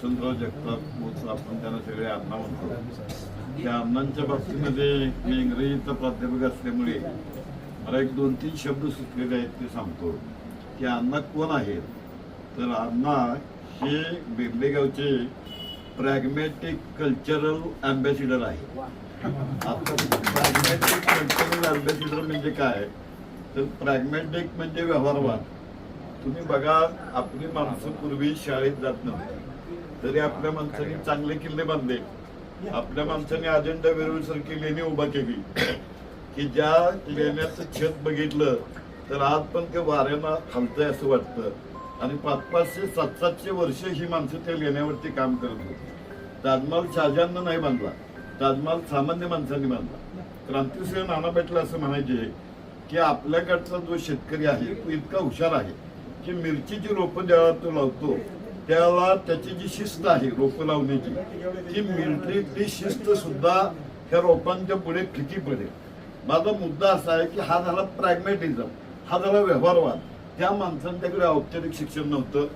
वसंतराव जगताप बोस आपण त्यांना सगळे अण्णा म्हणतो. त्या अण्णांच्या बाबतीमध्ये मी इंग्रजीचा प्राध्यापक असल्यामुळे मला एक दोन तीन शब्द सुचलेले आहेत ते सांगतो. की अण्णा कोण आहेत? तर अण्णा हे बेंबेगावचे प्रॅग्मॅटिक कल्चरल अँबॅसिडर आहे आता प्रॅग्मॅटिक कल्चरल अँबॅसिडर म्हणजे काय? तर प्रॅग्मॅटिक म्हणजे व्यवहारवाद. तुम्ही बघा आपली माणसं पूर्वी शाळेत जात नव्हती. तरी आपल्या माणसांनी चांगले किल्ले बांधले. आपल्या माणसांनी अजेंडा वेरूळसारखी लेणी उभा केली. की ज्या लेण्याचं छत बघितलं तर आज पण ते वाऱ्यांना हलतंय असं वाटतं. आणि पाच पाचशे सात सातशे वर्ष ही माणसं त्या लेण्यावरती काम करत होती. ताजमहाल शाहजहाननं नाही बांधला. ताजमहाल सामान्य माणसांनी बांधला. क्रांतिसिंह नाना पेटला असं म्हणायचे की आपल्याकडचा जो शेतकरी आहे तो इतका हुशार आहे की मिरचीची रोपं ज्यावर तो लावतो त्याला त्याची जी शिस्त आहे रोपं लावण्याची ती मिलिटरीतली शिस्त सुद्धा ह्या रोपांच्या पुढे फिकी पडेल. माझा मुद्दा असा आहे की हा झाला प्रॅग्मॅटिझम हा झाला व्यवहारवाद. त्या माणसांच्याकडे औपचारिक शिक्षण नव्हतं.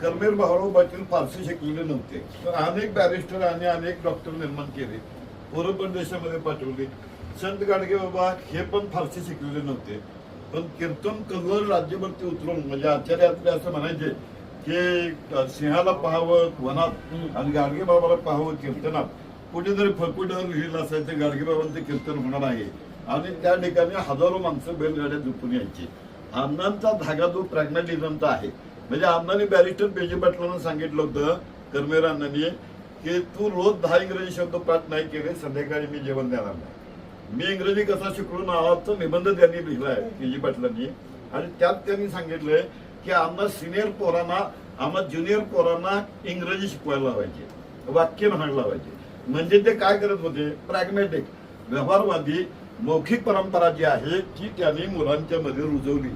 कर्मेर भाऊराव पाटील फारसे शिकलेले नव्हते. तर अनेक बॅरिस्टर आणि अनेक डॉक्टर निर्माण केले. पोरं परदेशामध्ये पाठवले. संत गाडगे बाबा हे पण फारसे शिकलेले नव्हते. पण कीर्तन कल्लर राज्यभरती उतरून म्हणजे आचार्यातले असं म्हणायचे की सिंहाला पाहावं वनात आणि गाडगे बाबाला पाहावं कीर्तनात. कुठेतरी फकुटावर लिहिलं असायचं गाडगे बाबांचं कीर्तन होणार आहे. आणि त्या ठिकाणी हजारो माणसं बैलगाड्या झोपून यायची. अण्णांचा धागा जो प्रॅग्मॅटिझमचा आहे. म्हणजे अण्णांनी बॅरिस्टर पेजी पाटलांना सांगितलं होतं कर्मेर अण्णांनी की तू रोज दहा इंग्रजी शब्द पाठ नाही केले संध्याकाळी मी जेवण देणार नाही. मी इंग्रजी कसा शिकलो नावाचा निबंध त्यांनी लिहिलाय के जी पाटलांनी. आणि त्यात त्यांनी सांगितलंय की आम्हाला सिनियर पोरांना आम्हा ज्युनियर पोरांना इंग्रजी शिकवायला लावायचे वाक्य म्हणायला लावायचे. म्हणजे ते काय करत होते? प्रॅग्मॅटिक व्यवहारवादी मौखिक परंपरा जी आहे ती त्यांनी मुलांच्या मध्ये रुजवली.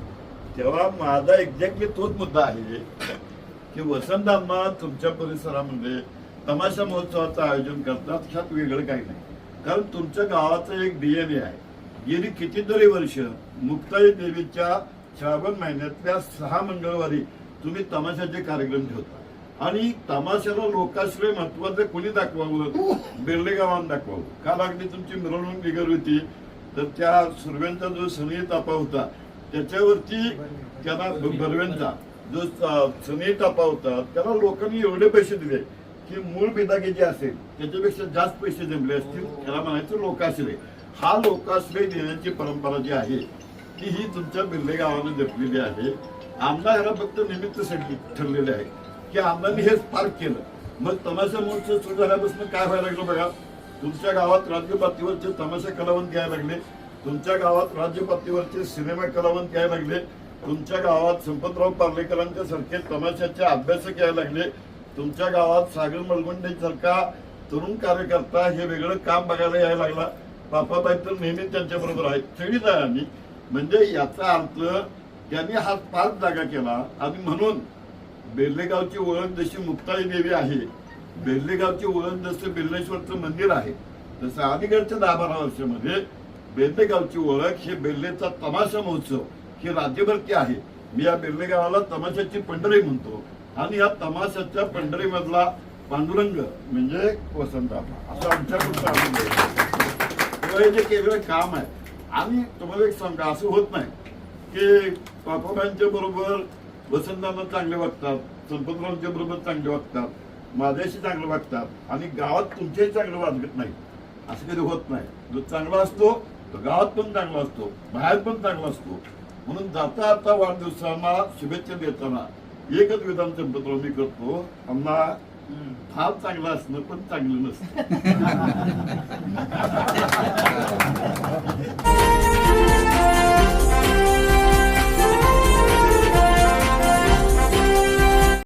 तेव्हा माझा एक्झॅक्टली तोच मुद्दा आहे की वसंतांना तुमच्या परिसरामध्ये तमाशा महोत्सवाचं आयोजन करतात ह्यात वेगळं काही नाही. कारण तुमच्या गावाचं एक डीएनए आहे. गेली कितीतरी वर्ष मुक्ताई देवीच्या श्रावण महिन्यातल्या सहा मंगळवारी तुम्ही तमाशाचे कार्यक्रम ठेवता. आणि तमाशाला लोकाश्रय महत्वाचं कोणी दाखवावं? बेर्ले गावानं दाखवावं. काल अगदी तुमची मिरवणूक निघत होती. तर त्या सुरव्यांचा जो सनी तापा होता त्याच्यावरती त्यांना बर्व्यांचा जो अं, सनी तापा होता त्याला लोकांनी एवढे पैसे दिले की मूळ बिदागी जे असेल त्याच्यापेक्षा जास्त पैसे जमले असतील त्याला म्हणायचं लोकाश्रय हा लोकाश्रय देण्याची परंपरा जी आहे की ही तुमच्या बिर्ले गावानं जपलेली आहे. आमदा ह्याला फक्त निमित्तसाठी ठरलेले आहे. की आमदारांनी हे स्पार्क केलं. मग तमाशा महोत्सव सुरू झाल्यापासून काय व्हायला लागलं बघा? तुमच्या गावात राज्य पातळीवरचे तमाशा कलावंत यायला लागले. तुमच्या गावात राज्य पातळीवरचे सिनेमा कलावंत यायला लागले. तुमच्या गावात संपतराव पार्लेकरांच्या सारखे तमाशाचे अभ्यासक यायला लागले. तुमच्या गावात सागर मलगुंडे सारखा तरुण कार्यकर्ता हे वेगळं काम बघायला यायला लागला. बापाबाई तर नेहमी त्यांच्याबरोबर आहेत. सगळीच आहे आम्ही म्हणजे याचा अर्थ त्यांनी हा पाच जागा केला आणि म्हणून बेर्लेगावची ओळख जशी मुक्ताई देवी आहे बेर्लेगावची ओळख जसं बेर्लेश्वरचं मंदिर आहे तसं अलीगडच्या दहा बारा वर्षामध्ये बेर्लेगावची ओळख हे बेर्लेचा तमाशा महोत्सव हे राज्यभरती आहे. मी या बेर्लेगावाला तमाशाची पंढरी म्हणतो आणि या तमाशाच्या पंढरीमधला पांडुरंग म्हणजे वसंत असं आमच्याकडून हे जे केलेलं काम आहे आणि तुम्हाला एक सांगा असं होत नाही की पापाबाईंच्या बरोबर वसंतांना चांगले वागतात संपतरावांच्या बरोबर चांगले वागतात माझ्याशी चांगलं वागतात आणि गावात तुमच्याही चांगलं वागत नाही. असं कधी होत नाही. जो चांगला असतो तो गावात पण चांगला असतो बाहेर पण चांगला असतो. म्हणून जाता आता वाढदिवसांना शुभेच्छा देताना एकच विधान संपतराव मी करतो आम्हाला फार चांगलं असणं पण चांगलं नसतं.